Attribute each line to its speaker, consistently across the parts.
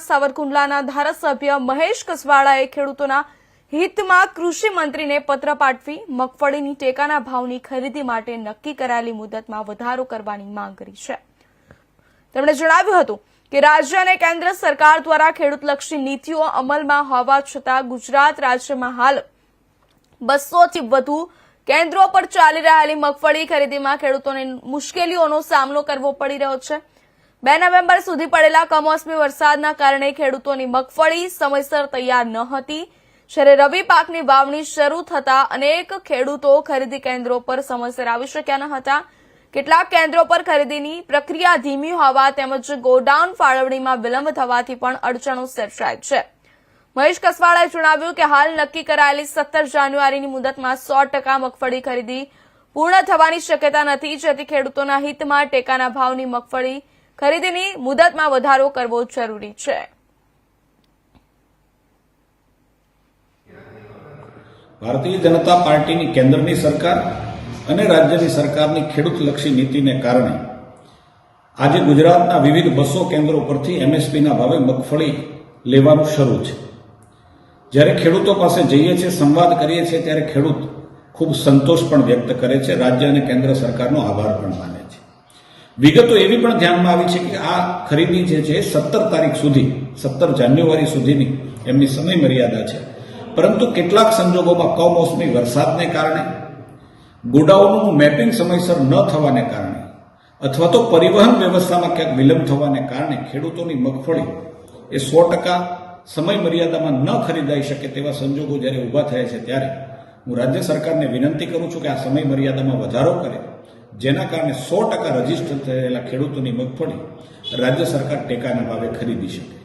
Speaker 1: સાવરકુંડલાના ધારાસભ્ય મહેશ કસવાળાએ ખેડૂતોના હિતમાં કૃષિ મંત્રીને પત્ર પાઠવી મગફળીની ટેકાના ભાવની ખરીદી માટે નક્કી કરાયેલી મુદતમાં વધારો કરવાની માંગ કરી છે. તેમણે જણાવ્યું હતું કે રાજ્ય અને કેન્દ્ર સરકાર દ્વારા ખેડૂતલક્ષી નીતિઓ અમલમાં હોવા છતાં ગુજરાત રાજ્યમાં હાલ બસોથી વધુ કેન્દ્રો પર ચાલી રહેલી મગફળી ખરીદીમાં ખેડૂતોને મુશ્કેલીઓનો સામનો કરવો પડી રહ્યો છે. બે નવેમ્બર સુધી પડેલા કમોસમી વરસાદના કારણે ખેડૂતોની મગફળી સમયસર તૈયાર ન હતી. જ્યારે રવિ પાકની વાવણી શરૂ થતા અનેક ખેડૂતો ખરીદી કેન્દ્રો પર સમયસર આવી શક્યા ન હતા. કેટલાક કેન્દ્રો પર ખરીદીની પ્રક્રિયા ધીમી હોવા તેમજ ગોડાઉન ફાળવણીમાં વિલંબ થવાથી પણ અડચણો સર્જાય છે. મહેશ કસવાળાએ જણાવ્યું કે હાલ નક્કી કરાયેલી સત્તર જાન્યુઆરીની મુદતમાં સો ટકા મગફળી ખરીદી પૂર્ણ થવાની શક્યતા નથી, જેથી ખેડૂતોના હિતમાં ટેકાના ભાવની મગફળી ખરીદીની મુદતમાં વધારો કરવો જરૂરી છે.
Speaker 2: ભારતીય જનતા પાર્ટીની કેન્દ્રની સરકાર અને રાજ્યની સરકારની ખેડૂતલક્ષી નીતિને કારણે આજે ગુજરાતના વિવિધ બસો કેન્દ્રો પરથી એમએસપીના ભાવે મગફળી લેવાનું શરૂ છે. જ્યારે ખેડૂતો પાસે જઈએ છીએ, સંવાદ કરીએ છીએ, ત્યારે ખેડૂત ખૂબ સંતોષ પણ વ્યક્ત કરે છે. રાજ્ય અને કેન્દ્ર સરકારનો આભાર પણ માને વિગતો એવી પણ ધ્યાનમાં આવી છે કે આ ખરીદી જે છે સત્તર તારીખ સુધી, સત્તર જાન્યુઆરી સુધીની એમની સમય મર્યાદા છે. પરંતુ કેટલાક સંજોગોમાં કમોસમી વરસાદને કારણે, ગોડાઉનનું મેપિંગ સમયસર ન થવાને કારણે, અથવા તો પરિવહન વ્યવસ્થામાં ક્યાંક વિલંબ થવાને કારણે ખેડૂતોની મગફળી એ સો ટકા સમય મર્યાદામાં ન ખરીદાઈ શકે તેવા સંજોગો જ્યારે ઊભા થયા છે ત્યારે, હું રાજ્ય સરકારને વિનંતી કરું છું કે આ સમય મર્યાદામાં વધારો કરે. જેના કારણે સો ટકા રજિસ્ટર થયેલા ખેડૂતોની મગફળી રાજ્ય સરકાર ટેકાના ભાવે ખરીદી શકે.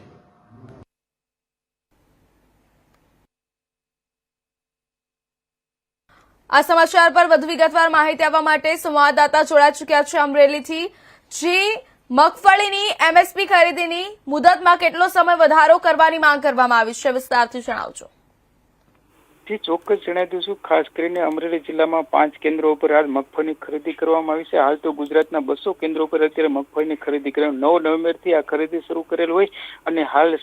Speaker 1: આ સમાચાર પર વધુ વિગતવાર માહિતી આપવા માટે સંવાદદાતા જોડાઈ ચૂક્યા છે અમરેલીથી. જે, મગફળીની એમએસપી ખરીદીની મુદતમાં કેટલો સમય વધારો કરવાની માંગ કરવામાં આવી છે વિસ્તારથી જણાવજો.
Speaker 3: થી ચોક્કસ જણાવી દઉં છું, ખાસ કરીને અમરેલી જિલ્લામાં પાંચ કેન્દ્રો ઉપર હાલ મગફળીની ખરીદી કરવામાં આવી છે. હાલ તો ગુજરાતના બસો કેન્દ્રો ઉપર અત્યારે મગફળીની ખરીદી કરવામાં નવ નવેમ્બરથી આ ખરીદી શરૂ કરેલ હોય અને હાલ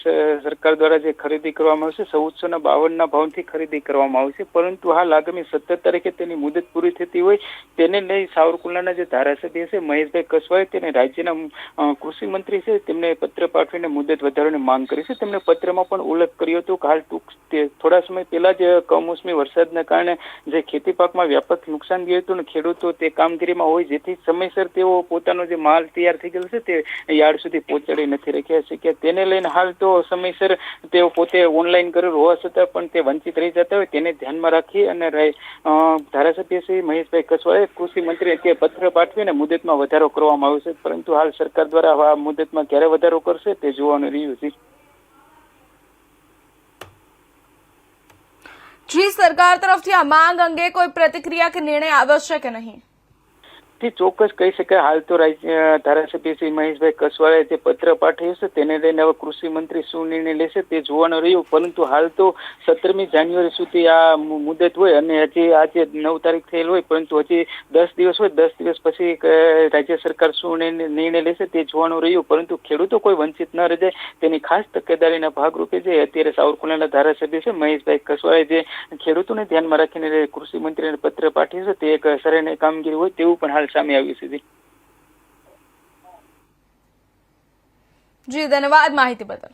Speaker 3: સરકાર દ્વારા જે ખરીદી કરવામાં આવશે ચૌદસો ના બાવનના ભાવથી ખરીદી કરવામાં આવશે. પરંતુ હાલ આગામી સત્તર તારીખે તેની મુદત પૂરી થતી હોય તેને લઈ સાવરકુંડલાના જે ધારાસભ્ય છે, મહેશભાઈ કસવાએ તેને રાજ્યના કૃષિ મંત્રી છે, તેમને પત્ર પાઠવીને મુદત વધારવાની માંગ કરી છે. તેમણે પત્રમાં પણ ઉલ્લેખ કર્યો હતો કે હાલ ટૂંક થોડા સમય પહેલા જ કમોસમી વરસાદના કારણે જે ખેતી પાકમાં વ્યાપક નુકસાન ગયું હતું ને ખેડૂતો તે કામગીરીમાં હોય જેથી સમયસર તેઓ પોતાનો જે માલ તૈયાર થઈ ગયેલો છે તે યાર્ડ સુધી પહોંચાડી નથી રાખ્યા છે કે તેને લઈને હાલ તો સમયસર તેઓ પોતે ઓનલાઈન કરેલું હોવા છતાં પણ તે વંચિત રહી જતા હોય તેને ધ્યાનમાં રાખી અને ધારાસભ્ય શ્રી મહેશભાઈ કસવાએ કૃષિ મંત્રીને તે પત્ર પાઠવીને મુદતમાં વધારો કરવામાં આવ્યો છે. પરંતુ હાલ સરકાર દ્વારા આ મુદતમાં ક્યારે વધારો કરશે તે જોવાનું રહ્યું છે.
Speaker 1: જી સરકાર તરફથી આ માંગ અંગે કોઈ પ્રતિક્રિયા કે નિર્ણય આવ્યો છે કે નહીં?
Speaker 3: થી ચોક્કસ કહી શકાય. હાલ તો રાજ્ય ધારાસભ્ય શ્રી મહેશભાઈ કસવાળાએ જે પત્ર પાઠવ્યો છે, તેને લઈને હવે કૃષિ મંત્રી શું નિર્ણય લેશે તે જોવાનું રહ્યું. પરંતુ હાલ તો સત્તરમી જાન્યુઆરી સુધી આ મુદત હોય અને હજી આજે નવ તારીખ થયેલ હોય, પરંતુ હજી દસ દિવસ હોય. દસ દિવસ પછી રાજ્ય સરકાર શું નિર્ણય નિર્ણય લેશે તે જોવાનું રહ્યું. પરંતુ ખેડૂતો કોઈ વંચિત ન રહે તેની ખાસ તકેદારીના ભાગરૂપે જે અત્યારે સાવરકુંડલાના ધારાસભ્ય છે, મહેશભાઈ કસવાળાએ જે ખેડૂતોને ધ્યાનમાં રાખીને કૃષિ મંત્રીને પત્ર પાઠવ્યો છે, તે એક સરાહનીય કામગીરી હોય તેવું પણ હાલ સામે આવ્યું સુધી.
Speaker 1: જી ધન્યવાદ માહિતી બદલ